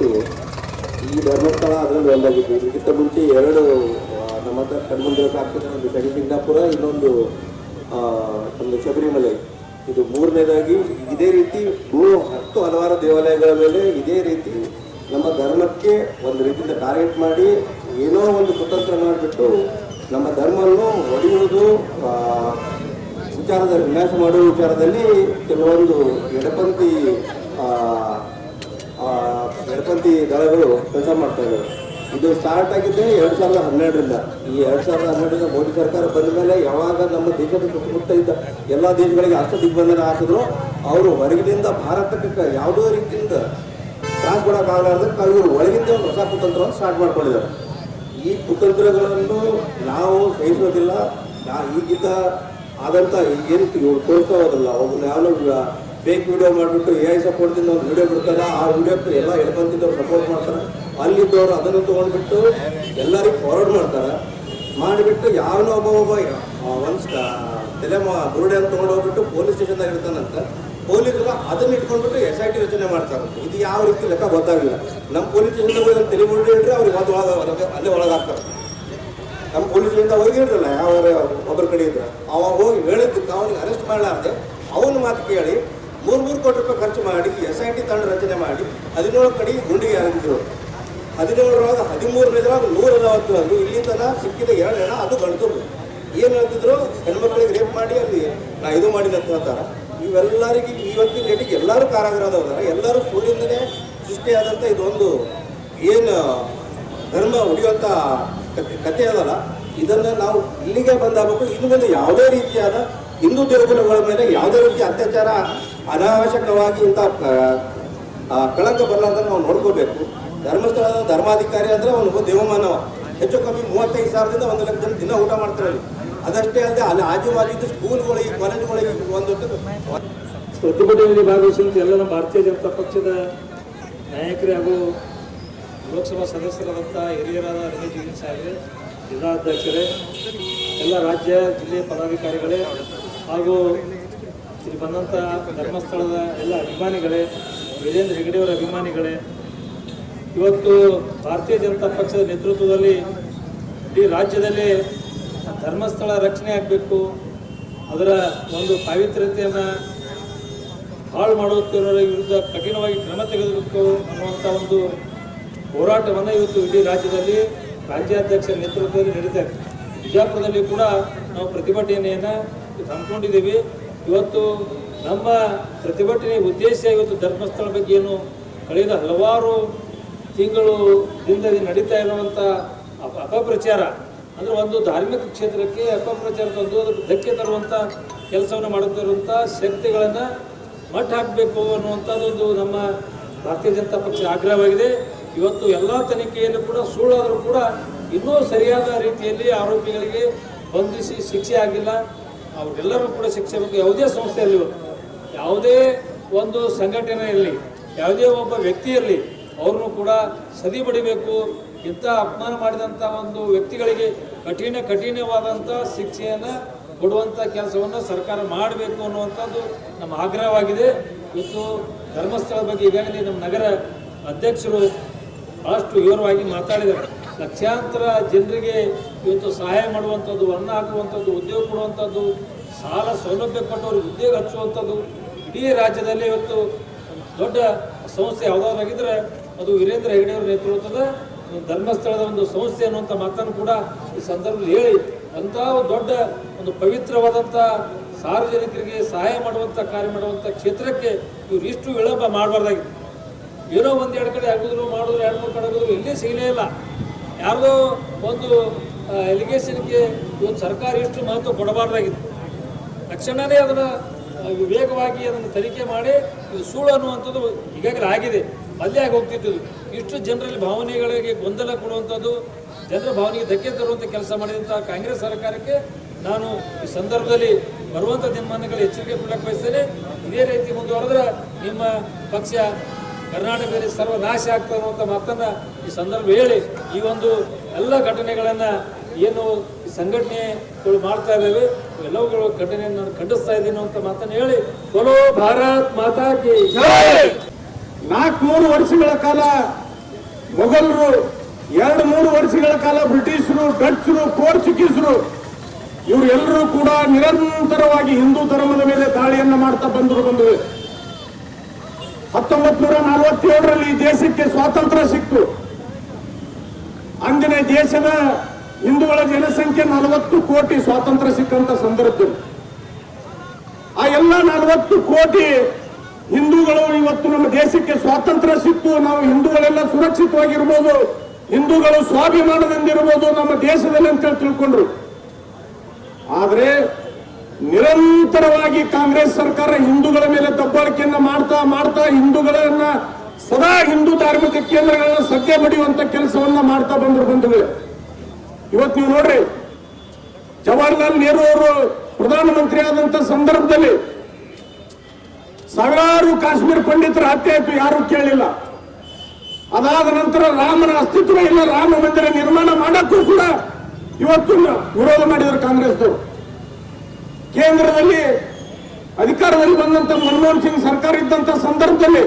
ನೋಡ್ತೀವಿ ಈ ಧರ್ಮಸ್ಥಳ ಅದರಲ್ಲಿ ಒಂದಾಗಿತ್ತು ಇದಕ್ಕಿಂತ ಮುಂಚೆ ಎರಡು ನಮ್ಮ ಹತ್ರ ಕಣ್ಮಂದಿರ ಒಂದು ಶನಿ ಸಿಂಗಾಪುರ, ಇನ್ನೊಂದು ಒಂದು ಶಬರಿಮಲೆ. ಇದು ಮೂರನೇದಾಗಿ ಇದೇ ರೀತಿ ಮೂರು ಹತ್ತು ಹಲವಾರು ದೇವಾಲಯಗಳ ಮೇಲೆ ಇದೇ ರೀತಿ ನಮ್ಮ ಧರ್ಮಕ್ಕೆ ಒಂದು ರೀತಿಯಿಂದ ಟಾರ್ಗೆಟ್ ಮಾಡಿ ಏನೋ ಒಂದು ಕುತಂತ್ರ ಮಾಡಿಬಿಟ್ಟು ನಮ್ಮ ಧರ್ಮವನ್ನು ಒಡೆಯುವುದು ವಿಚಾರದ ವಿನಾಶ ಮಾಡುವ ವಿಚಾರದಲ್ಲಿ ಕೆಲವೊಂದು ಎಡಪಂಥಿ ಎಡಪಂಥಿ ದಳಗಳು ಕೆಲಸ ಮಾಡ್ತಾ ಇದ್ದಾರೆ ಇದು ಸ್ಟಾರ್ಟ್ ಆಗಿದ್ದೆ ಎರಡು ಸಾವಿರದ ಹನ್ನೆರಡರಿಂದ. ಈ ಎರಡು ಸಾವಿರದ ಹನ್ನೆರಡರಿಂದ ಮೋದಿ ಸರ್ಕಾರ ಬಂದ ಮೇಲೆ ಯಾವಾಗ ನಮ್ಮ ದೇಶದ ಸುತ್ತಮುತ್ತ ಇದ್ದ ಎಲ್ಲ ದೇಶಗಳಿಗೆ ಅಷ್ಟು ದಿಗ್ಬಂಧನ ಹಾಕಿದ್ರು, ಅವರು ಹೊರಗಿನಿಂದ ಭಾರತಕ್ಕೆ ಯಾವುದೋ ರೀತಿಯಿಂದ ತ್ರಾಸ ಕೊಡೋಕ್ಕಾಗಲಾರ್ದಕ್ಕೆ ಇವರು ಒಳಗಿಂದ ಒಂದು ಹೊಸ ಕುತಂತ್ರವನ್ನು ಸ್ಟಾರ್ಟ್ ಮಾಡ್ಕೊಂಡಿದ್ದಾರೆ. ಈ ಕುತಂತ್ರಗಳನ್ನು ನಾವು ಸಹಿಸೋದಿಲ್ಲ ಈಗಿದ್ದ ಆದಂಥ ಏನು ಇವ್ರು ತೋರಿಸ್ತಾ ಹೋದಲ್ಲ ಯಾವ ಯಾವನೋ ಫೇಕ್ ವೀಡಿಯೋ ಮಾಡಿಬಿಟ್ಟು ಎ ಐ ಸಪೋರ್ಟಿಂದ ಒಂದು ವಿಡಿಯೋ ಬಿಡ್ತಾರೆ? ಆ ವಿಡಿಯೋಕ್ಕೆ ಎಲ್ಲ ಎಡಬಂತಿದ್ದವ್ರು ಸಪೋರ್ಟ್ ಮಾಡ್ತಾರೆ? ಅಲ್ಲಿದ್ದವರು ಅದನ್ನು ತೊಗೊಂಡ್ಬಿಟ್ಟು ಎಲ್ಲರಿಗೂ ಫಾರ್ವರ್ಡ್ ಮಾಡ್ತಾರೆ? ಮಾಡಿಬಿಟ್ಟು ಯಾವನೋ ಒಬ್ಬ ಒಬ್ಬ ಒಂದು ತಲೆ ಬುರುಡೆ ಅಂತ ತೊಗೊಂಡು ಹೋಗ್ಬಿಟ್ಟು ಪೊಲೀಸ್ ಸ್ಟೇಷನ್ದಾಗ ಇರ್ತಾನಂತ ಪೊಲೀಸರು ಅದನ್ನ ಇಟ್ಕೊಂಡ್ಬಿಟ್ಟು ಎಸ್ ಐ ಟಿ ರಚನೆ ಮಾಡ್ತಾರೆ ಇದು ಯಾವ ರೀತಿ ಲೆಕ್ಕ ಗೊತ್ತಾಗಿಲ್ಲ. ನಮ್ಮ ಪೊಲೀಸ್ ಸ್ಟೇಷನ್ದಾಗ ಹೋಗಿ ತಲೆ ಬುರುಡೆ ಇಟ್ಟರೆ ಅವ್ರಿಗೆ ಅದು ಅಲ್ಲೇ ಒಳಗಾಗ್ತಾರೆ. ನಮ್ಮ ಪೊಲೀಸರಿಂದ ಹೋಗಿರಲಿಲ್ಲ ಯಾವ ಒಬ್ಬರ ಕಡೆ ಇದ್ರೆ, ಅವಾಗ ಹೋಗಿ ಹೇಳಿದ್ದಕ್ಕೆ ಅವನಿಗೆ ಅರೆಸ್ಟ್ ಮಾಡಲಾರ್ದೆ, ಅವನ ಮಾತು ಕೇಳಿ ಮೂರು ಮೂರು ಕೋಟಿ ರೂಪಾಯಿ ಖರ್ಚು ಮಾಡಿ ಎಸ್ ಐ ಟಿ ತಂಡ ರಚನೆ ಮಾಡಿ, ಹದಿನೇಳು ಕಡೆ ಗುಂಡಿಗೆ ಆರಂಭಿಸಿದರು ಹದಿನೇಳರೊಳಗೆ ಹದಿಮೂರನೇದ್ರಾಗ ನೂರ ನಲವತ್ತು ಅದು ಇಲ್ಲಿ ತನಕ ಸಿಕ್ಕಿದ ಎರಡು ಹೆಣ ಅದು ಗಂಟರು ಏನು ಹೇಳ್ತಿದ್ರು? ಹೆಣ್ಮಕ್ಳಿಗೆ ರೇಪ್ ಮಾಡಿ ಅಲ್ಲಿ ನಾ ಇದು ಮಾಡಿದೆ ಅಂತ ಹೇಳ್ತಾರೆ. ಇವೆಲ್ಲರಿಗೆ ಇವತ್ತಿನ ಡೇಟಿಗೆ ಎಲ್ಲರೂ ಕಾರಾಗೃಹದವ್ರ ಎಲ್ಲರೂ ಸೂರ್ಯದಿಂದನೇ ಸೃಷ್ಟಿಯಾದಂಥ ಇದೊಂದು ಏನು ಧರ್ಮ ಉಳಿಯುವಂಥ ಕತೆ ಅದಲ್ಲ. ಇದನ್ನು ನಾವು ಇಲ್ಲಿಗೆ ಬಂದಾಗಬೇಕು. ಇನ್ನು ಮುಂದೆ ಯಾವುದೇ ರೀತಿಯಾದ ಹಿಂದೂ ದೇಗುಲಗಳ ಮೇಲೆ ಯಾವುದೇ ರೀತಿ ಅತ್ಯಾಚಾರ ಅನಾವಶ್ಯಕವಾಗಿ ಇಂಥ ಕಳಂಕ ಬರಲಾರ್ದ ನಾವು ನೋಡ್ಕೋಬೇಕು. ಧರ್ಮಸ್ಥಳದ ಧರ್ಮಾಧಿಕಾರಿ ಅಂದರೆ ಒಂದು ದೇವಮಾನವ. ಹೆಚ್ಚು ಕಮ್ಮಿ ಮೂವತ್ತೈದು ಸಾವಿರದಿಂದ ಒಂದು ಲಕ್ಷ ಜನ ದಿನ ಊಟ ಮಾಡ್ತಾರೆ ಅದಷ್ಟೇ ಅಲ್ಲದೆ ಅಲ್ಲಿ ಆಜು ಬಾಜು ಸ್ಕೂಲ್ಗಳಿಗೆ ಕಾಲೇಜುಗಳಿಗೆ ಒಂದು ಪ್ರತಿಭಟನೆಯಲ್ಲಿ ಭಾಗವಹಿಸುವಂತ ಎಲ್ಲ ನಮ್ಮ ಭಾರತೀಯ ಜನತಾ ಪಕ್ಷದ ನಾಯಕರೇ ಹಾಗೂ ಲೋಕಸಭಾ ಸದಸ್ಯರಾದಂಥ ಹಿರಿಯರಾದ ರಮೇಶ್ ಜಿಗಿನ್ ಸಾಹೇಬ್, ಜಿಲ್ಲಾಧ್ಯಕ್ಷರೇ, ಎಲ್ಲ ರಾಜ್ಯ ಜಿಲ್ಲೆ ಪದಾಧಿಕಾರಿಗಳೇ ಹಾಗೂ ಇಲ್ಲಿ ಬಂದಂಥ ಧರ್ಮಸ್ಥಳದ ಎಲ್ಲ ಅಭಿಮಾನಿಗಳೇ ವೀರೇಂದ್ರ ಹೆಗಡೆಯವರ ಅಭಿಮಾನಿಗಳೇ, ಇವತ್ತು ಭಾರತೀಯ ಜನತಾ ಪಕ್ಷದ ನೇತೃತ್ವದಲ್ಲಿ ಇಡೀ ರಾಜ್ಯದಲ್ಲಿ ಧರ್ಮಸ್ಥಳ ರಕ್ಷಣೆ ಆಗಬೇಕು, ಅದರ ಒಂದು ಪಾವಿತ್ರ್ಯತೆಯನ್ನು ಹಾಳು ಮಾಡುತ್ತಿರೋರ ವಿರುದ್ಧ ಕಠಿಣವಾಗಿ ಕ್ರಮ ತೆಗೆದುಬೇಕು ಅನ್ನುವಂಥ ಒಂದು ಹೋರಾಟವನ್ನು ಇವತ್ತು ಇಡೀ ರಾಜ್ಯದಲ್ಲಿ ರಾಜ್ಯಾಧ್ಯಕ್ಷರ ನೇತೃತ್ವದಲ್ಲಿ ನಡೀತಾ ಇದೆ. ಬಿಜಾಪುರದಲ್ಲಿ ಕೂಡ ನಾವು ಪ್ರತಿಭಟನೆಯನ್ನು ಹಮ್ಮಿಕೊಂಡಿದ್ದೀವಿ ಇವತ್ತು ನಮ್ಮ ಪ್ರತಿಭಟನೆ ಉದ್ದೇಶ ಇವತ್ತು ಧರ್ಮಸ್ಥಳ ಬಗ್ಗೆ ಏನು ಕಳೆದ ಹಲವಾರು ತಿಂಗಳು ದಿನದಲ್ಲಿ ನಡೀತಾ ಇರುವಂಥ ಅಪ ಅಪಪ್ರಚಾರ. ಅಂದರೆ ಒಂದು ಧಾರ್ಮಿಕ ಕ್ಷೇತ್ರಕ್ಕೆ ಅಪಪ್ರಚಾರ ತಂದು ಅದಕ್ಕೆ ಧಕ್ಕೆ ತರುವಂಥ ಕೆಲಸವನ್ನು ಮಾಡುತ್ತಿರುವಂಥ ಶಕ್ತಿಗಳನ್ನು ಮಟ್ಟ ಹಾಕಬೇಕು ಅನ್ನುವಂಥದ್ದೊಂದು ನಮ್ಮ ಭಾರತೀಯ ಜನತಾ ಪಕ್ಷ ಆಗ್ರಹವಾಗಿದೆ. ಇವತ್ತು ಎಲ್ಲ ತನಿಖೆಯನ್ನು ಕೂಡ ಸುಳ್ಳಾದರೂ ಕೂಡ ಇನ್ನೂ ಸರಿಯಾದ ರೀತಿಯಲ್ಲಿ ಆರೋಪಿಗಳಿಗೆ ಬಂಧಿಸಿ ಶಿಕ್ಷೆ ಆಗಿಲ್ಲ. ಅವರೆಲ್ಲರೂ ಕೂಡ ಶಿಕ್ಷೆ ಬೇಕು ಯಾವುದೇ ಸಂಸ್ಥೆ ಇರಲಿ, ಯಾವುದೇ ಒಂದು ಸಂಘಟನೆ ಇರಲಿ, ಯಾವುದೇ ಒಬ್ಬ ವ್ಯಕ್ತಿ ಇರಲಿ, ಅವ್ರನ್ನೂ ಕೂಡ ಸದಿ ಬಡಿಬೇಕು. ಇಂಥ ಅಪಮಾನ ಮಾಡಿದಂಥ ಒಂದು ವ್ಯಕ್ತಿಗಳಿಗೆ ಕಠಿಣ ಕಠಿಣವಾದಂಥ ಶಿಕ್ಷೆಯನ್ನು ಕೊಡುವಂಥ ಕೆಲಸವನ್ನು ಸರ್ಕಾರ ಮಾಡಬೇಕು ಅನ್ನುವಂಥದ್ದು ನಮ್ಮ ಆಗ್ರಹವಾಗಿದೆ. ಇವತ್ತು ಧರ್ಮಸ್ಥಳದ ಬಗ್ಗೆ ಈಗಾಗಲೇ ನಮ್ಮ ನಗರ ಅಧ್ಯಕ್ಷರು ಭಾಳಷ್ಟು ವಿವರವಾಗಿ ಮಾತಾಡಿದ್ದಾರೆ. ಲಕ್ಷಾಂತರ ಜನರಿಗೆ ಇವತ್ತು ಸಹಾಯ ಮಾಡುವಂಥದ್ದು ಅನ್ನ ಹಾಕುವಂಥದ್ದು, ಉದ್ಯೋಗ ಕೊಡುವಂಥದ್ದು, ಸಾಲ ಸೌಲಭ್ಯ ಕೊಟ್ಟವ್ರಿಗೆ ಉದ್ಯೋಗ ಹಚ್ಚುವಂಥದ್ದು, ಇಡೀ ರಾಜ್ಯದಲ್ಲಿ ಇವತ್ತು ದೊಡ್ಡ ಸಂಸ್ಥೆ ಯಾವುದಾದ್ರಾಗಿದ್ದರೆ ಅದು ವೀರೇಂದ್ರ ಹೆಗಡೆಯವರ ನೇತೃತ್ವದ ಧರ್ಮಸ್ಥಳದ ಒಂದು ಸಂಸ್ಥೆ ಅನ್ನುವಂಥ ಮಾತನ್ನು ಕೂಡ ಈ ಸಂದರ್ಭದಲ್ಲಿ ಹೇಳಿ, ಅಂಥ ದೊಡ್ಡ ಒಂದು ಪವಿತ್ರವಾದಂಥ ಸಾರ್ವಜನಿಕರಿಗೆ ಸಹಾಯ ಮಾಡುವಂಥ ಕಾರ್ಯ ಮಾಡುವಂಥ ಕ್ಷೇತ್ರಕ್ಕೆ ಇವ್ರು ಇಷ್ಟು ವಿಳಂಬ ಮಾಡಬಾರ್ದಾಗಿತ್ತು. ಏನೋ ಒಂದು ಎರಡು ಕಡೆ ಹಾಕಿದ್ರು, ಮಾಡಿದ್ರು, ಎರಡು ಮೂರು ಕಡೆ ಆಗಿದ್ರು ಇಲ್ಲೇ ಸಿಗಲೇ ಇಲ್ಲ. ಯಾರ್ದೋ ಒಂದು ಎಲಿಗೇಷನ್ಗೆ ಇವತ್ತು ಸರ್ಕಾರ ಇಷ್ಟು ಮಹತ್ವ ಕೊಡಬಾರ್ದಾಗಿತ್ತು. ತಕ್ಷಣವೇ ಅದನ್ನು ವಿವೇಕವಾಗಿ ಅದನ್ನು ತನಿಖೆ ಮಾಡಿ, ಇದು ಸುಳ್ಳು ಅನ್ನುವಂಥದ್ದು ಈಗಾಗಲೇ ಆಗಿದೆ. ಅಲ್ಲೇ ಆಗಿ ಹೋಗ್ತಿತ್ತು ಇಷ್ಟು ಜನರಲ್ಲಿ ಭಾವನೆಗಳಿಗೆ ಗೊಂದಲ ಕೊಡುವಂಥದ್ದು, ಜನರ ಭಾವನೆಗೆ ಧಕ್ಕೆ ತರುವಂಥ ಕೆಲಸ ಮಾಡಿದಂಥ ಕಾಂಗ್ರೆಸ್ ಸರ್ಕಾರಕ್ಕೆ ನಾನು ಈ ಸಂದರ್ಭದಲ್ಲಿ ಬರುವಂಥ ದಿನಮಾನಗಳ ಎಚ್ಚರಿಕೆ ಕೊಡಕ್ಕೆ ಬಯಸ್ತೇನೆ. ಇದೇ ರೀತಿ ಮುಂದುವರೆದ್ರೆ ನಿಮ್ಮ ಪಕ್ಷ ಕರ್ನಾಟಕದಲ್ಲಿ ಸರ್ವನಾಶ ಆಗ್ತದೆ ಅನ್ನುವಂಥ ಮಾತನ್ನು ಈ ಸಂದರ್ಭ ಹೇಳಿ, ಈ ಒಂದು ಎಲ್ಲ ಘಟನೆಗಳನ್ನು ಏನು ಸಂಘಟನೆಗಳು ಮಾಡ್ತಾ ಇದ್ದಾವೆ, ಎಲ್ಲವುಗಳು ಘಟನೆಯನ್ನು ನಾನು ಖಂಡಿಸ್ತಾ ಇದ್ದೀನಿ ಅಂತ ಮಾತನ್ನು ಹೇಳಿ ಕೊಲೋ ಭಾರತ್ ಮಾತಾ ನಾಲ್ಕುನೂರು ವರ್ಷಗಳ ಕಾಲ ಮೊಘಲರು ಎರಡು ಮೂರು ವರ್ಷಗಳ ಕಾಲ ಬ್ರಿಟಿಷರು, ಡಚ್ರು, ಪೋರ್ಚುಗೀಸರು ಇವರೆಲ್ಲರೂ ಕೂಡ ನಿರಂತರವಾಗಿ ಹಿಂದೂ ಧರ್ಮದ ಮೇಲೆ ದಾಳಿಯನ್ನು ಮಾಡ್ತಾ ಬಂದರು ಬಂದು ಹತ್ತೊಂಬತ್ ನೂರ ನಲವತ್ತೇಳರಲ್ಲಿ ದೇಶಕ್ಕೆ ಸ್ವಾತಂತ್ರ್ಯ ಸಿಕ್ತು. ಅಂದಿನ ದೇಶದ ಹಿಂದೂಗಳ ಜನಸಂಖ್ಯೆ ನಲವತ್ತು ಕೋಟಿ ಸ್ವಾತಂತ್ರ್ಯ ಸಿಕ್ಕಂತ ಸಂದರ್ಭದಲ್ಲಿ. ಆ ಎಲ್ಲ ನಲವತ್ತು ಕೋಟಿ ಹಿಂದೂಗಳು ಇವತ್ತು ನಮ್ಮ ದೇಶಕ್ಕೆ ಸ್ವಾತಂತ್ರ್ಯ ಸಿಕ್ತು ನಾವು ಹಿಂದೂಗಳೆಲ್ಲ ಸುರಕ್ಷಿತವಾಗಿರ್ಬೋದು, ಹಿಂದೂಗಳು ಸ್ವಾಭಿಮಾನದಿಂದಿರ್ಬೋದು ನಮ್ಮ ದೇಶದಲ್ಲಿ ಅಂತೇಳಿ ತಿಳ್ಕೊಂಡ್ರು. ಆದ್ರೆ ನಿರಂತರವಾಗಿ ಕಾಂಗ್ರೆಸ್ ಸರ್ಕಾರ ಹಿಂದೂಗಳ ಮೇಲೆ ದಬ್ಬಾಳಿಕೆಯನ್ನ ಮಾಡ್ತಾ ಮಾಡ್ತಾ ಹಿಂದೂಗಳನ್ನ ಸದಾ ಹಿಂದೂ ಧಾರ್ಮಿಕ ಕೇಂದ್ರಗಳನ್ನ ಸದ್ಯ ಬಡಿಯುವಂತ ಕೆಲಸವನ್ನ ಮಾಡ್ತಾ ಬಂದ್ರು ಬಂಧುಗಳೇ. ಇವತ್ತು ನೀವು ನೋಡ್ರಿ, ಜವಾಹರ್ಲಾಲ್ ನೆಹರು ಅವರು ಪ್ರಧಾನಮಂತ್ರಿ ಆದಂತ ಸಂದರ್ಭದಲ್ಲಿ ಸಾವಿರಾರು ಕಾಶ್ಮೀರ ಪಂಡಿತರ ಹತ್ಯೆ ಆಯ್ತು, ಯಾರು ಕೇಳಿಲ್ಲ. ಅದಾದ ನಂತರ ರಾಮನ ಅಸ್ತಿತ್ವ ಇಲ್ಲ, ರಾಮ ಮಂದಿರ ನಿರ್ಮಾಣ ಮಾಡಕ್ಕೂ ಕೂಡ ಇವತ್ತು ವಿರೋಧ ಮಾಡಿದರು ಕಾಂಗ್ರೆಸ್ದವರು ಕೇಂದ್ರದಲ್ಲಿ ಅಧಿಕಾರದಲ್ಲಿ ಬಂದಂತ ಮನಮೋಹನ್ ಸಿಂಗ್ ಸರ್ಕಾರ ಇದ್ದಂತ ಸಂದರ್ಭದಲ್ಲಿ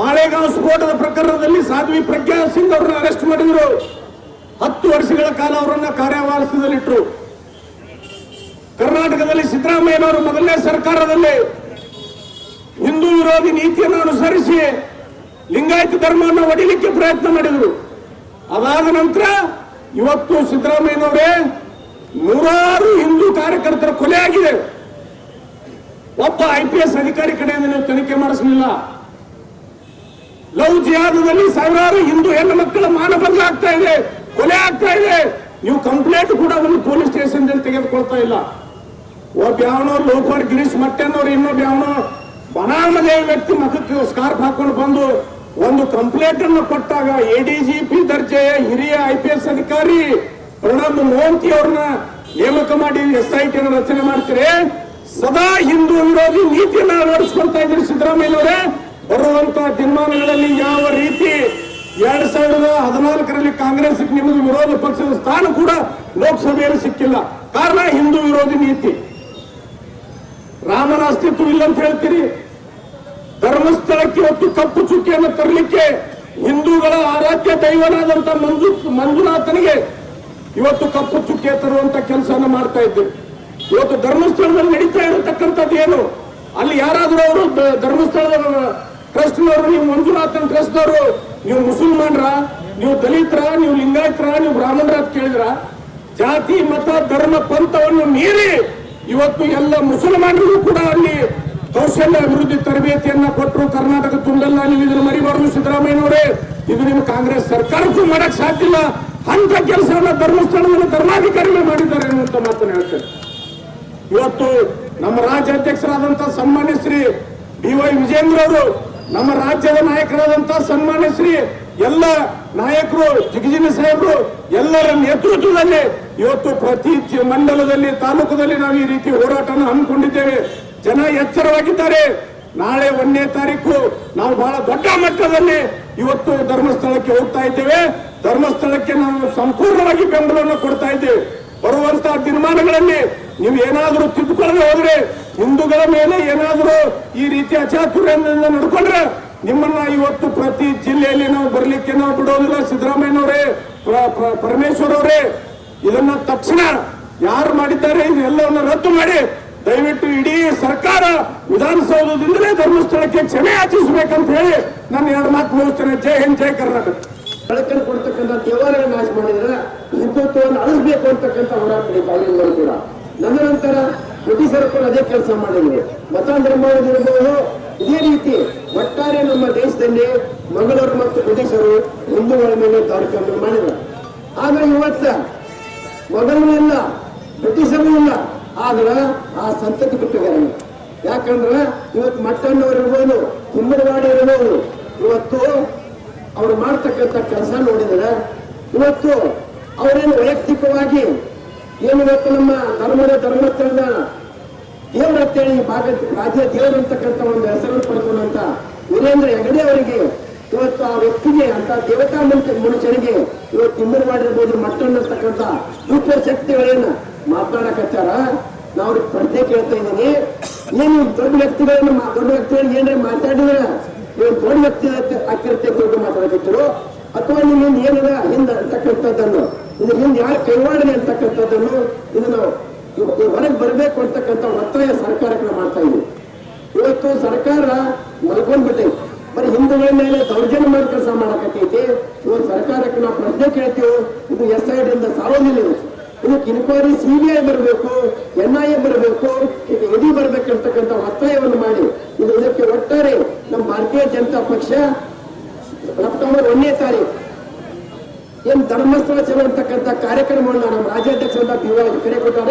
ಮಾಳೆಗಾಂವ್ ಸ್ಫೋಟದ ಪ್ರಕರಣದಲ್ಲಿ ಸಾಧ್ವಿ ಪ್ರಜ್ಞಾ ಸಿಂಗ್ ಅವರನ್ನು ಅರೆಸ್ಟ್ ಮಾಡಿದ್ರು. ಹತ್ತು ವರ್ಷಗಳ ಕಾಲ ಅವರನ್ನ ಕಾರ್ಯವಾಸದಲ್ಲಿಟ್ಟರು ಕರ್ನಾಟಕದಲ್ಲಿ ಸಿದ್ದರಾಮಯ್ಯನವರು ಮೊದಲನೇ ಸರ್ಕಾರದಲ್ಲಿ ಹಿಂದೂ ವಿರೋಧಿ ನೀತಿಯನ್ನು ಅನುಸರಿಸಿ ಲಿಂಗಾಯತ ಧರ್ಮವನ್ನು ಒಡಿಲಿಕ್ಕೆ ಪ್ರಯತ್ನ ಮಾಡಿದರು. ಅದಾದ ನಂತರ ಇವತ್ತು ಸಿದ್ದರಾಮಯ್ಯನವರೇ ನೂರಾರು ಹಿಂದೂ ಕಾರ್ಯಕರ್ತರ ಕೊಲೆ ಆಗಿದೆ. ಒಬ್ಬ ಐ ಪಿ ಎಸ್ ಅಧಿಕಾರಿ ಕಡೆಯಿಂದ ನೀವು ತನಿಖೆ ಮಾಡಿಸಲಿಲ್ಲ. ಲವ್ ಜಿಯಾದದಲ್ಲಿ ಸಾವಿರಾರು ಹಿಂದೂ ಹೆಣ್ಣು ಮಕ್ಕಳ ಮಾನಭಂಗ ಆಗ್ತಾ ಇದೆ. ಕೊಲೆ ಆಗ್ತಾ ಇದೆ. ನೀವು ಕಂಪ್ಲೇಂಟ್ ಕೂಡ ಒಂದು ಪೊಲೀಸ್ ಸ್ಟೇಷನ್ ತೆಗೆದುಕೊಳ್ತಾ ಇಲ್ಲ. ಒಬ್ಬ ಯಾವನೋ ಲೋಕರ್ ಗಿರೀಶ್ ಮಟ್ಟೆನವ್ರು ಇನ್ನೊಬ್ಬ ಯಾವನೋ ಬನಾಮದೇ ವ್ಯಕ್ತಿ ಮುಖಕ್ಕೆ ಸ್ಕಾರ್ಫ್ ಹಾಕೊಂಡು ಬಂದು ಒಂದು ಕಂಪ್ಲೇಂಟ್ ಅನ್ನು ಕೊಟ್ಟಾಗ ಎಡಿಜಿಪಿ ದರ್ಜೆಯ ಹಿರಿಯ ಐ ಪಿ ಎಸ್ ಅಧಿಕಾರಿ ಪ್ರಣಬ್ ಮೋಹಂತಿ ಅವ್ರನ್ನ ನೇಮಕ ಮಾಡಿ ಎಸ್ ಐ ಟಿ ರಚನೆ ಮಾಡ್ತೀರಿ. ಸದಾ ಹಿಂದೂ ವಿರೋಧಿ ನೀತಿಯನ್ನ ಅಳವಡಿಸ್ಕೊಳ್ತಾ ಸಿದ್ದರಾಮಯ್ಯ ಅವರೇ ಬರುವಂತಹ ದಿನಮಾನಗಳಲ್ಲಿ ಯಾವ ರೀತಿ ಎರಡ್ ಸಾವಿರದ ಹದಿನಾಲ್ಕರಲ್ಲಿ ಕಾಂಗ್ರೆಸ್ ನಿಮಗೆ ವಿರೋಧ ಪಕ್ಷದ ಸ್ಥಾನ ಕೂಡ ಲೋಕಸಭೆಯಲ್ಲಿ ಸಿಕ್ಕಿಲ್ಲ. ಕಾರಣ ಹಿಂದೂ ವಿರೋಧಿ ನೀತಿ. ರಾಮನ ಅಸ್ತಿತ್ವ ಇಲ್ಲ ಅಂತ ಹೇಳ್ತೀರಿ? ಧರ್ಮಸ್ಥಳಕ್ಕೆ ಇವತ್ತು ಕಪ್ಪು ಚುಕ್ಕಿಯನ್ನು ತರಲಿಕ್ಕೆ ಹಿಂದೂಗಳ ಆರಾಧ್ಯ ದೈವನಾದಂತ ಮಂಜು ಮಂಜುನಾಥನಿಗೆ ಇವತ್ತು ಕಪ್ಪು ಚುಕ್ಕೆ ತರುವಂತ ಕೆಲಸವನ್ನು ಮಾಡ್ತಾ ಇದ್ದೀವಿ. ಇವತ್ತು ಧರ್ಮಸ್ಥಳದಲ್ಲಿ ನಡೀತಾ ಇರತಕ್ಕಂಥದ್ದು ಏನು? ಅಲ್ಲಿ ಯಾರಾದರೂ ಅವರು ಧರ್ಮಸ್ಥಳದ ಟ್ರಸ್ಟ್ನವರು ನೀವು ಮಂಜುನಾಥನ್ ಟ್ರಸ್ಟ್ನವರು ನೀವು ಮುಸಲ್ಮಾನ್ರ, ನೀವು ದಲಿತರ, ನೀವು ಲಿಂಗಾಯತರ ನೀವು ಬ್ರಾಹ್ಮಣರ ಅಂತ ಕೇಳಿದ್ರ, ಜಾತಿ, ಮತ, ಧರ್ಮ, ಪಂಥವನ್ನು ಮೀರಿ ಇವತ್ತು ಎಲ್ಲ ಮುಸಲ್ಮಾನರಿಗೂ ಕೂಡ ಅಲ್ಲಿ ಕೌಶಲ್ಯ ಅಭಿವೃದ್ಧಿ ತರಬೇತಿಯನ್ನ ಕೊಟ್ಟರು ಕರ್ನಾಟಕ ತುಂಬೆಲ್ಲ ನೀವು ಇದನ್ನು ಮರಿಬಾರದು ಸಿದ್ದರಾಮಯ್ಯನವರೇ. ಇದು ನಿಮ್ಮ ಕಾಂಗ್ರೆಸ್ ಸರ್ಕಾರಕ್ಕೂ ಮಾಡಕ್ ಸಾಧ್ಯ ಇಲ್ಲ. ಅಂತ ಕೆಲಸವನ್ನ ಧರ್ಮಸ್ಥಳದಲ್ಲಿ ಧರ್ಮಾಧಿಕಾರಿಗಳು ಮಾಡಿದ್ದಾರೆ ಅನ್ನುವಂತ ಮಾತನ್ನು ಹೇಳ್ತೇನೆ. ಇವತ್ತು ನಮ್ಮ ರಾಜ್ಯಾಧ್ಯಕ್ಷರಾದಂತಹ ಸನ್ಮಾನ್ಯ ಶ್ರೀ ಡಿ ವಿಜೇಂದ್ರ ಅವರು ನಮ್ಮ ರಾಜ್ಯದ ನಾಯಕರಾದಂತ ಸನ್ಮಾನ್ಯ ಶ್ರೀ ಎಲ್ಲ ನಾಯಕರು, ಜಿಗಜಿನ ಸಾಹೇಬರು, ಎಲ್ಲರ ನೇತೃತ್ವದಲ್ಲಿ ಇವತ್ತು ಪ್ರತಿ ಮಂಡಲದಲ್ಲಿ, ತಾಲೂಕದಲ್ಲಿ ನಾವು ಈ ರೀತಿ ಹೋರಾಟನ ಹಮ್ಮಿಕೊಂಡಿದ್ದೇವೆ. ಜನ ಎಚ್ಚರವಾಗಿದ್ದಾರೆ. ನಾಳೆ ಒಂದನೇ ತಾರೀಕು ನಾವು ಬಹಳ ದೊಡ್ಡ ಮಟ್ಟದಲ್ಲಿ ಇವತ್ತು ಧರ್ಮಸ್ಥಳಕ್ಕೆ ಹೋಗ್ತಾ ಇದ್ದೇವೆ. ಧರ್ಮಸ್ಥಳಕ್ಕೆ ನಾವು ಸಂಪೂರ್ಣವಾಗಿ ಬೆಂಬಲವನ್ನು ಕೊಡ್ತಾ ಇದ್ದೇವೆ. ಬರುವಂತಹ ದಿನಮಾನಗಳಲ್ಲಿ ನೀವು ಏನಾದರೂ ತಿದ್ದುಕೊಳ್ಳದೆ ಹೋದ್ರೆ, ಹಿಂದೂಗಳ ಮೇಲೆ ಏನಾದರೂ ಈ ರೀತಿ ಅಚಾತುರ್ಯದಿಂದ ನಡ್ಕೊಂಡ್ರೆ, ನಿಮ್ಮನ್ನ ಇವತ್ತು ಪ್ರತಿ ಜಿಲ್ಲೆಯಲ್ಲಿ ನಾವು ಬರಲಿಕ್ಕೆ ನಾವು ಬಿಡೋದಿಲ್ಲ. ಸಿದ್ದರಾಮಯ್ಯನವರೇ, ಪ್ರ- ಪ್ರ- ಪರಮೇಶ್ವರ್ ಅವರೇ ಇದನ್ನ ತಕ್ಷಣ ಯಾರು ಮಾಡಿದ್ದಾರೆ, ಇದೆಲ್ಲವನ್ನ ರದ್ದು ಮಾಡಿ, ದಯವಿಟ್ಟು ಇಡೀ ಸರ್ಕಾರ ವಿಧಾನಸೌಧದಿಂದಲೇ ಧರ್ಮಸ್ಥಳಕ್ಕೆ ಕ್ಷಮೆ ಯಾಚಿಸಬೇಕಂತ ಹೇಳಿ ನಾನು ಎರಡು ಮಾತು ಮುಗಿಸ್ತೇನೆ. ಜೈ ಹಿಂದ್, ಜೈ ಕರ್ನಾಟಕ. ಬೆಳಕನ್ನು ಕೊಡ್ತಕ್ಕಂಥ ದೇವಾಲಯ ನಾಶ ಮಾಡಿದ್ರೆ ಹಿಂದುತ್ವವನ್ನು ಅಳಿಸ್ಬೇಕು ಅಂತಕ್ಕಂಥ ಹೋರಾಟ ಕೂಡ. ನಂತರ ಬ್ರಿಟಿಷರು ಕೂಡ ಅದೇ ಕೆಲಸ ಮಾಡಿದ್ರು. ಮತಾಂತರ ಮಾಡೋದಿರಬಹುದು ಇದೇ ರೀತಿ. ಒಟ್ಟಾರೆ ನಮ್ಮ ದೇಶದಲ್ಲಿ ಮಂಗಳೂರು ಮತ್ತು ಬ್ರಿಟಿಷರು ಹಿಂದೂಗಳ ಮೇಲೆ ಕಾರ್ಯಕ್ರಮ ಮಾಡಿದರು. ಆದ್ರೆ ಇವತ್ತ ಮೊದಲು ಇಲ್ಲ, ಬ್ರಿಟಿಷರು ಇಲ್ಲ. ಆದ್ರೆ ಆ ಸಂತತಿ ಬಿಟ್ಟಿದ್ದಾರೆ. ಯಾಕಂದ್ರೆ ಇವತ್ತು ಮಟ್ಟಣ್ಣವ್ರು ಇರ್ಬೋದು, ತಿಮ್ಮರವಾಡಿ ಇರ್ಬೋದು. ಇವತ್ತು ಅವ್ರು ಮಾಡ್ತಕ್ಕಂಥ ಕೆಲಸ ನೋಡಿದರೆ, ಇವತ್ತು ಅವರೇನು ವೈಯಕ್ತಿಕವಾಗಿ ಏನು ಇವತ್ತು ನಮ್ಮ ಧರ್ಮದ ಧರ್ಮಸ್ಥಳದ ದೇವರತ್ತೇಳಿ ಭಾಗ ರಾಜ್ಯ ದೇವರು ಅಂತಕ್ಕಂಥ ಒಂದು ಹೆಸರನ್ನು ಪಡ್ಕೊಂಡಂತ ವೀರೇಂದ್ರ ಹೆಗಡೆ ಅವರಿಗೆ ಇವತ್ತು ಆ ವ್ಯಕ್ತಿಗೆ ಅಂತ ದೇವತಾ ಮನುಷ್ಯ ಮನುಷ್ಯನಿಗೆ ಇವತ್ತು ತಿಮ್ಮರು ಮಾಡಿರ್ಬೋದು ಮಟ್ಟನ್ನತಕ್ಕಂಥ ಸೂಪರ್ ಶಕ್ತಿಗಳನ್ನ ಮಾತನಾಡಕತ್ತಾರ. ನಾವು ಅವ್ರಿಗೆ ಪ್ರಶ್ನೆ ಕೇಳ್ತಾ ಇದ್ದೀನಿ. ಏನು ದೊಡ್ಡ ವ್ಯಕ್ತಿಗಳನ್ನ ದೊಡ್ಡ ವ್ಯಕ್ತಿಗಳಿಗೆ ಏನ್ರಿ ಮಾತಾಡಿದ್ರ ನೀವು ದೊಡ್ಡ ವ್ಯಕ್ತಿ ಆಗಿರುತ್ತೆ ಮಾತಾಡಕತ್ತಿರು? ಅಥವಾ ನಿಮ್ಮ ಏನಿದೆ ಏನದ ಹಿಂದೆ ಅಂತಕ್ಕಂಥದ್ದನ್ನು ಇದ್ರ ಮುಂದೆ ಯಾರು ಕೈವಾಡಲಿ ಅಂತಕ್ಕಂಥದ್ದನ್ನು ನಾವು ಹೊರಗೆ ಬರಬೇಕು ಅಂತಕ್ಕಂಥ ಒತ್ತಾಯ ಸರ್ಕಾರಕ್ಕೆ ಮಾಡ್ತಾ ಇದ್ದೀವಿ. ಇವತ್ತು ಸರ್ಕಾರ ಮಲ್ಕೊಂಡ್ಬಿಟ್ಟೆ ಬರೀ ಹಿಂದೂಗಳ ಮೇಲೆ ದೌರ್ಜನ್ಯ ಮಾಡಿ ಕೆಲಸ ಮಾಡಕತ್ತೈತಿ. ಇವತ್ತು ಸರ್ಕಾರಕ್ಕೆ ನಾವು ಪ್ರಶ್ನೆ ಕೇಳ್ತೀವಿ. ಇದು ಎಸ್ ಐ ಡಿಯಿಂದ ಇದು. ಇದಕ್ಕೆ ಇನ್ಕ್ವೈರಿ ಸಿಬಿಐ ಬರಬೇಕು ಎನ್ ಐ ಎ ಬರಬೇಕು ಇದು ಎಡಿ ಬರಬೇಕಂತಕ್ಕಂಥ ಒತ್ತಾಯವನ್ನು ಮಾಡಿ. ಇದು ಇದಕ್ಕೆ ಒಟ್ಟಾರೆ ನಮ್ಮ ಭಾರತೀಯ ಜನತಾ ಪಕ್ಷ ಸೆಪ್ಟೆಂಬರ್ ಒಂದನೇ ತಾರೀಕು. ಏನ್ ಧರ್ಮಸ್ಥಳ ಚಲೋ ಕಾರ್ಯಕ್ರಮವನ್ನು ನಮ್ಮ ರಾಜ್ಯಾಧ್ಯಕ್ಷ ಕರೆ ಕೊಟ್ಟಾರ.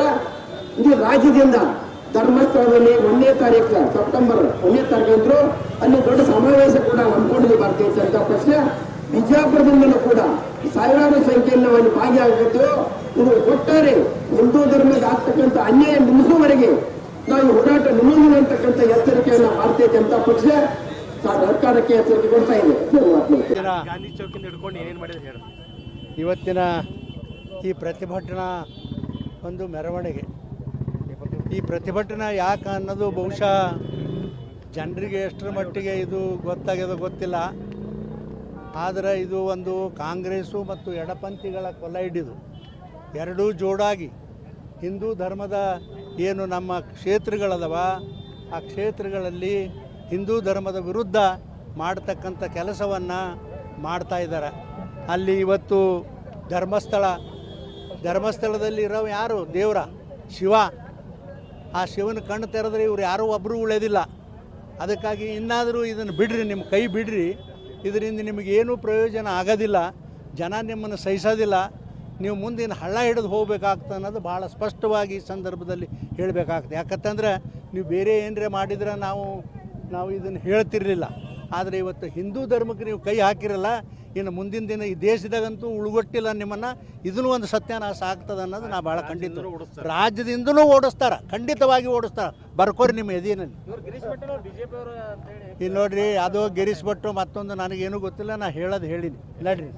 ಇದು ರಾಜ್ಯದಿಂದ ಧರ್ಮಸ್ಥಳದಲ್ಲಿ ಒಂದನೇ ತಾರೀಕು ಸೆಪ್ಟೆಂಬರ್ ಒಂದನೇ ತಾರೀಕು ಇದ್ರು. ಅಲ್ಲಿ ದೊಡ್ಡ ಸಮಾವೇಶ ಕೂಡ ಹಮ್ಮಿಕೊಂಡಿದೆ ಭಾರತೀಯ ಜನತಾ ಪಕ್ಷ. ಬಿಜಾಪುರದಿಂದಲೂ ಕೂಡ ಸಾವಿರಾರು ಸಂಖ್ಯೆಯಲ್ಲಿ ನಾವು ಭಾಗಿಯಾಗಬೇಕು ಭಾಗಿಯಾಗಿದ್ದು ಇದು ಒಟ್ಟಾರೆ ಹಿಂದೂ ಧರ್ಮದ ಆಗ್ತಕ್ಕಂಥ ಅನ್ಯಾಯ ನಿಲ್ಲಿಸುವವರೆಗೆ ನಾವು ಹೋರಾಟ ನಿಲ್ಲುವುದಿಲ್ಲ ಅಂತಕ್ಕಂಥ ಎಚ್ಚರಿಕೆಯನ್ನು ಭಾರತೀಯ ಜನತಾ ಪಕ್ಷ ಸರ್ಕಾರಕ್ಕೆ ಎಚ್ಚರಿಕೆ ಕೊಡ್ತಾ ಇದೆ. ಇವತ್ತಿನ ಈ ಪ್ರತಿಭಟನಾ ಒಂದು ಮೆರವಣಿಗೆ. ಈ ಪ್ರತಿಭಟನಾ ಯಾಕೆ ಅನ್ನೋದು ಬಹುಶಃ ಜನರಿಗೆ ಎಷ್ಟರ ಮಟ್ಟಿಗೆ ಇದು ಗೊತ್ತಾಗ್ಯದೋ ಗೊತ್ತಿಲ್ಲ. ಆದರೆ ಇದು ಒಂದು ಕಾಂಗ್ರೆಸ್ಸು ಮತ್ತು ಎಡಪಂಥಿಗಳ ಹಿಡಿದು ಎರಡೂ ಜೋಡಾಗಿ ಹಿಂದೂ ಧರ್ಮದ ಏನು ನಮ್ಮ ಕ್ಷೇತ್ರಗಳದವ, ಆ ಕ್ಷೇತ್ರಗಳಲ್ಲಿ ಹಿಂದೂ ಧರ್ಮದ ವಿರುದ್ಧ ಮಾಡ್ತಕ್ಕಂಥ ಕೆಲಸವನ್ನು ಮಾಡ್ತಾ ಇದ್ದಾರೆ ಅಲ್ಲಿ ಇವತ್ತು ಧರ್ಮಸ್ಥಳ ಧರ್ಮಸ್ಥಳದಲ್ಲಿ ಇರೋ ಯಾರು? ದೇವರ, ಶಿವ. ಆ ಶಿವನ ಕಣ್ಣು ತೆರೆದ್ರೆ ಇವ್ರು ಯಾರೂ ಒಬ್ಬರು ಉಳಿಯೋದಿಲ್ಲ ಅದಕ್ಕಾಗಿ ಇನ್ನಾದರೂ ಇದನ್ನು ಬಿಡ್ರಿ ನಿಮ್ಮ ಕೈ ಬಿಡ್ರಿ. ಇದರಿಂದ ನಿಮಗೇನೂ ಪ್ರಯೋಜನ ಆಗೋದಿಲ್ಲ. ಜನ ನಿಮ್ಮನ್ನು ಸಹಿಸೋದಿಲ್ಲ. ನೀವು ಮುಂದಿನ ಹಳ್ಳ ಹಿಡಿದು ಹೋಗ್ಬೇಕಾಗ್ತದೆ ಅನ್ನೋದು ಭಾಳ ಸ್ಪಷ್ಟವಾಗಿ ಈ ಸಂದರ್ಭದಲ್ಲಿ ಹೇಳಬೇಕಾಗ್ತದೆ. ಯಾಕಂತಂದರೆ ನೀವು ಬೇರೆ ಏನರೇ ಮಾಡಿದ್ರೆ ನಾವು ನಾವು ಇದನ್ನು ಹೇಳ್ತಿರಲಿಲ್ಲ. ಆದರೆ ಇವತ್ತು ಹಿಂದೂ ಧರ್ಮಕ್ಕೆ ನೀವು ಕೈ ಹಾಕಿರಲ್ಲ ಇನ್ನು ಮುಂದಿನ ದಿನ ಈ ದೇಶದಾಗಂತೂ ಉಳ್ಗೊಟ್ಟಿಲ್ಲ ನಿಮ್ಮನ್ನು ಇದನ್ನು ಒಂದು ಸತ್ಯನಾಶ ಆಗ್ತದೆ ಅನ್ನೋದು ನಾ ಭಾಳ ಖಂಡಿತ ರಾಜ್ಯದಿಂದನೂ ಓಡಿಸ್ತಾರ. ಖಂಡಿತವಾಗಿ ಓಡಿಸ್ತಾರ. ಬರ್ಕೋರಿ ನಿಮ್ಮ ಎದಿನಲ್ಲಿ ಇಲ್ಲಿ ನೋಡ್ರಿ ಅದು ಗಿರೀಶ್ ಭಟ್ರು ಮತ್ತೊಂದು ನನಗೇನು ಗೊತ್ತಿಲ್ಲ ನಾ ಹೇಳೋದು ಹೇಳಿನಿ. ನಡ್ರಿ